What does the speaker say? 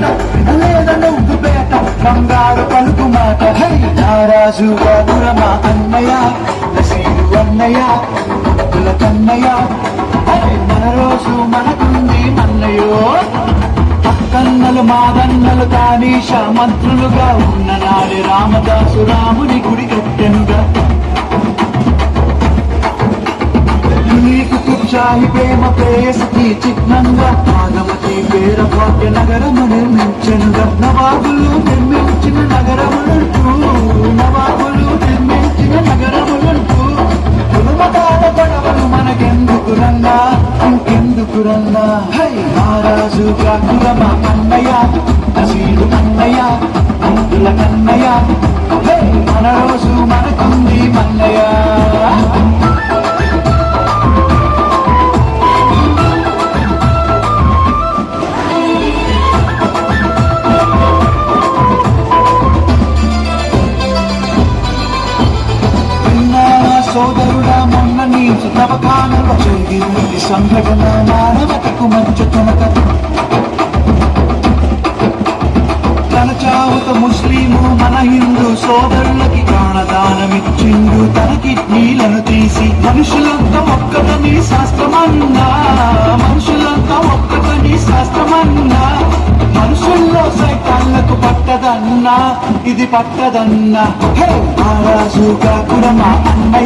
మాట వినలేద నువ్వు బంగారు పలుకు మాట. హై నారాజు మా అన్నయ్య నసీరు అన్నయ్య భక్తుల కన్నయ్య. మన రోజు మనకుంది మన్నయ్యో. పక్కన్నలు మాదన్నలు కానీష మంత్రులుగా ఉన్న నాడి రామదాసు రాముని గుడి కట్టెనుగా నీకు కుక్షాయి ప్రేమ ప్రేయసి చిహ్నంగా. భాగ్య నగరము నిర్మించను నవాబులు నిర్మించిన నగరములంటూ నవాబులు నిర్మించిన నగరములంటూ కులమతాల గొడవలు మనకెందుకు రన్నా ఇంకెందుకు రన్నా హై మహారాజు కాకులమ అన్నయ్య నసీరు అన్నయ్య అందుల కన్నయ్య. మన రోజు మనకుంది మన్నయ్య. సోదరుడా మొన్న నీ తవకాలలో జరిగింది సంఘటన మానవతకు మంచు తునక తన చావుత ముస్లిము మన హిందూ సోదరులకి ప్రాణదానమిచ్చిండు. తన కిడ్నీలను తీసి మనుషులంతా ఒక్కటని శాస్త్రమన్నా. మనుషులంతా ఒక్కటని శాస్త్రమన్నా. మనుషుల్లో సైతాన్లకు పట్టదన్నా. ఇది పట్టదన్నా. హే ఆరాజు కాకుడ మా అన్నయ్య